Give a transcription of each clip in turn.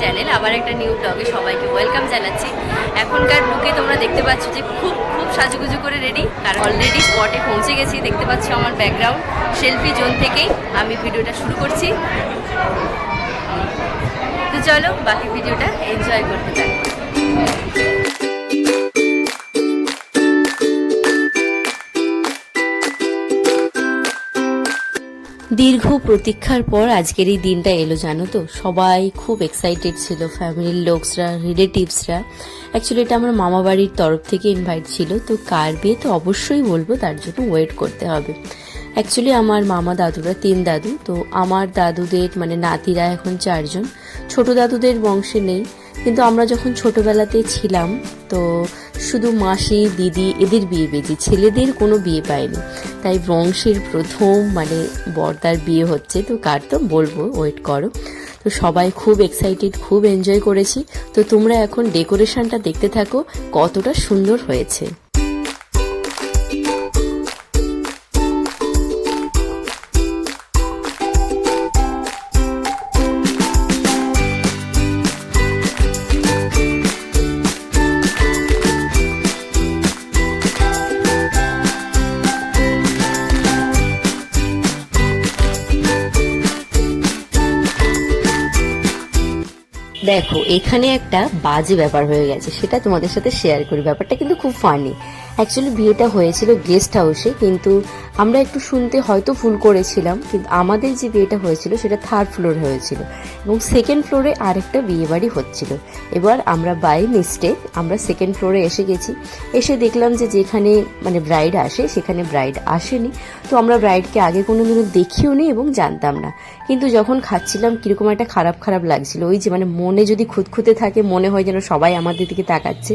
Channel আবার একটা new ব্লগে সবাইকে ওয়েলকাম জানাচ্ছি। এখনকার লুকে তোমরা দেখতে পাচ্ছ যে খুব খুব সাজুগুজু করে রেডি কারণ অলরেডি স্পটে পৌঁছে গেছি, দেখতে পাচ্ছ আমার ব্যাকগ্রাউন্ড সেলফি জোন থেকেই আমি ভিডিওটা শুরু করছি। তো চলো, বাকি ভিডিওটা এনজয় করতে থাকো। দীর্ঘ প্রতীক্ষার পর আজকের এই দিনটা এলো, জানো তো? সবাই খুব এক্সাইটেড ছিল ফ্যামিলির লোকসরা রিলেটিভসরা অ্যাকচুয়ালি এটা আমার মামা বাড়ির তরফ থেকে ইনভাইট ছিল, তো কার বিয়ে তো অবশ্যই বলব, তার জন্য ওয়েট করতে হবে। অ্যাকচুয়ালি আমার মামা দাদুরা তিন দাদু, তো আমার দাদুদের মানে নাতিরা এখন চারজন। ছোট দাদুদের বংশে নেই কিন্তু আমরা যখন ছোটবেলাতে ছিলাম, তো শুধু মাসি, দিদি এদের বিয়ে পেয়েছি, ছেলেদের কোনো বিয়ে পায়নি তাই বংশের প্রথম মানে বর্দার বিয়ে হচ্ছে, তো কার তো বলব, ওয়েট করো। তো সবাই খুব এক্সাইটেড খুব এনজয় করেছি। তো তোমরা এখন ডেকোরেশনটা দেখতে থাকো, কতটা সুন্দর হয়েছে। দেখো, এখানে একটা বাজে ব্যাপার হয়ে গেছে। সেটা তোমাদের সাথে শেয়ার করি। ব্যাপারটা কিন্তু খুব ফানি অ্যাকচুয়ালি বিয়েটা হয়েছিল গেস্ট হাউসে কিন্তু আমরা একটু শুনতে হয়তো ভুল করেছিলাম, কিন্তু আমাদের যে বিয়েটা হয়েছিল সেটা থার্ড ফ্লোরে হয়েছিল এবং সেকেন্ড ফ্লোরে আরেকটা বিয়ে বাড়ি হচ্ছিল। এবার আমরা বাই মিস্টেক আমরা সেকেন্ড ফ্লোরে এসে গেছি। এসে দেখলাম যে যেখানে মানে ব্রাইড আসে, সেখানে ব্রাইড আসেনি। তো আমরা ব্রাইডকে আগে কোনো দিনও দেখিও নি এবং জানতাম না। কিন্তু যখন খাচ্ছিলাম, কীরকম একটা খারাপ খারাপ লাগছিল। ওই যে মানে মনে যদি খুঁতখুঁতে থাকে, মনে হয় যেন সবাই আমাদের দিকে তাকাচ্ছে।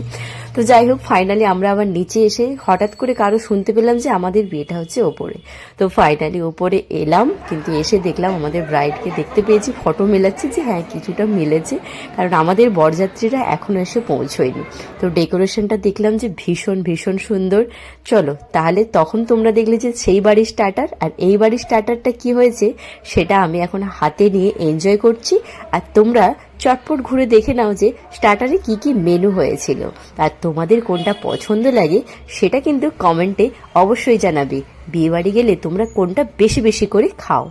তো যাই হোক ফাইনালি আমরা আবার নিচে এসে হঠাৎ করে কারও শুনতে পেলাম যে আমাদের বিয়েটা হচ্ছে ওপরে তো ফাইনালি ওপরে এলাম, কিন্তু এসে দেখলাম আমাদের ব্রাইডকে দেখতে পেয়েছি ফটো মেলাচ্ছি যে হ্যাঁ কিছুটা মিলেছে, কারণ আমাদের বরযাত্রীরা এখনও এসে পৌঁছয়নি। তো ডেকোরেশনটা দেখলাম যে ভীষণ ভীষণ সুন্দর। চলো, তাহলে তখন তোমরা দেখলে যে সেই বাড়ির স্টার্টার আর এই বাড়ির স্টার্টারটা কি হয়েছে, সেটা আমি এখন হাতে নিয়ে এনজয় করছি। আর তোমরা চটপট ঘুরে দেখে নাও যে স্টার্টারে কি কি মেনু হয়েছিল। আর তোমাদের কোনটা পছন্দ লাগে, সেটা কিন্তু কমেন্টে অবশ্যই জানাবে। বিয়েবাড়ি গেলে তোমরা কোনটা বেশি বেশি করে খাও?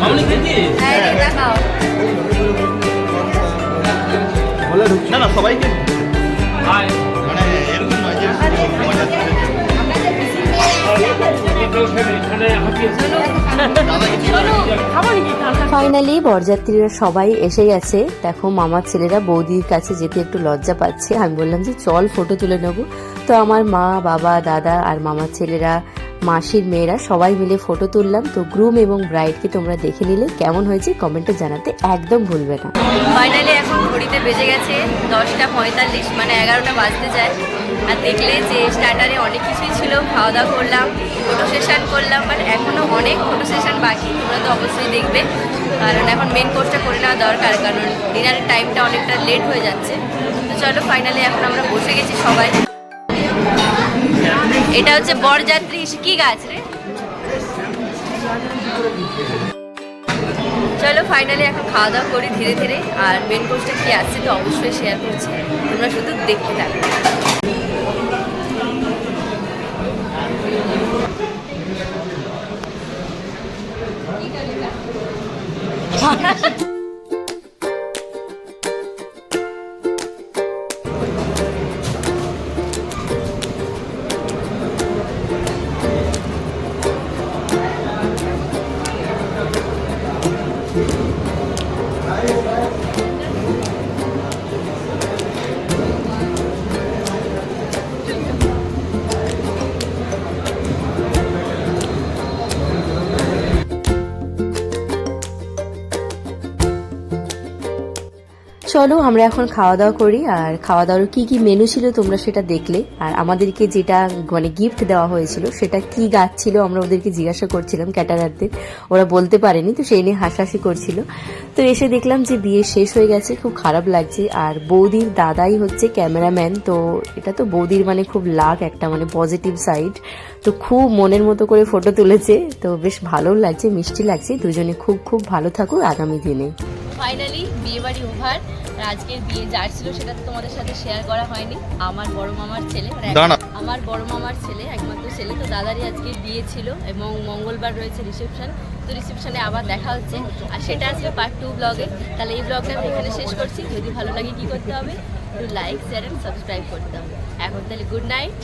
মামনি খেয়েছি না না সবাইকে মানে এরকম নয় যে ফাইনালি বরযাত্রীরা সবাই এসে গেছে। দেখো মামার ছেলেরা বৌদির কাছে যেতে একটু লজ্জা পাচ্ছে। আমি বললাম যে চল ফটো তুলে নেব। তো আমার মা বাবা দাদা আর মামার ছেলেরা মাসির মেয়েরা সবাই মিলে ফটো তুললাম। তো গ্রুম এবং ব্রাইডকে তোমরা দেখে নিলে, কেমন হয়েছে কমেন্টে জানাতে একদম ভুলবে না। ফাইনালি এখন ঘড়িতে বেজে গেছে দশটা পঁয়তাল্লিশ মানে এগারোটা বাজতে যায়। আর দেখলে যে স্টার্টারে অনেক কিছুই ছিল খাওয়া দাওয়া করলাম ফটো সেশন করলাম বাট এখনও অনেক ফটো সেশন বাকি, তোমরা তো অবশ্যই দেখবে। কারণ এখন মেন কোর্সটা করে নেওয়া দরকার, কারণ ডিনারের টাইমটা অনেকটা লেট হয়ে যাচ্ছে। তো চলো ফাইনালি এখন আমরা বসে গেছি সবাই। এটা হচ্ছে বরযাত্রী কি গাছ রে? চলো ফাইনালি এখন খাওয়া দাওয়া করি ধীরে ধীরে, আর মেন কোর্সটা কি আসছে তো অবশ্যই শেয়ার করছি। তোমরা শুধু দেখতে থাকো। চলো, আমরা এখন খাওয়া দাওয়া করি। আর খাওয়া দাওয়ার কি কি মেনু ছিল তোমরা সেটা দেখলে। আর আমাদেরকে যেটা মানে গিফট দেওয়া হয়েছিল, সেটা কি গাছ ছিল আমরা ওদেরকে জিজ্ঞাসা করছিলাম ক্যাটারারদের। ওরা বলতে পারেনি, তো সেই নিয়ে হাসাহাসি করছিল। তো এসে দেখলাম যে বিয়ে শেষ হয়ে গেছে, খুব খারাপ লাগছে। আর বৌদির দাদাই হচ্ছে ক্যামেরাম্যান তো এটা তো বৌদির মানে খুব লাখ একটা মানে পজিটিভ সাইড তো খুব মনের মতো করে ফটো তুলেছে, তো বেশ ভালো লাগছে, মিষ্টি লাগছে। দুজনে খুব খুব ভালো থাকুক আগামী দিনে। ফাইনালি বিয়ে বাড়ি ওভার আর আজকের বিয়ে যার ছিল সেটা তো তোমাদের সাথে শেয়ার করা হয়নি। আমার বড় মামার ছেলে মানে আমার বড় মামার ছেলে একমাত্র ছেলে তো দাদারই আজকে বিয়ে ছিল এবং মঙ্গলবার রয়েছে রিসেপশন তো রিসেপশনে আবার দেখা হচ্ছে। আর সেটা আসবে পার্ট টু ব্লগে তাহলে এই ব্লগটা আমি এখানে শেষ করছি। যদি ভালো লাগে কি করতে হবে একটু লাইক শেয়ার অ্যান্ড সাবস্ক্রাইব করতে হবে। এখন তাহলে গুড নাইট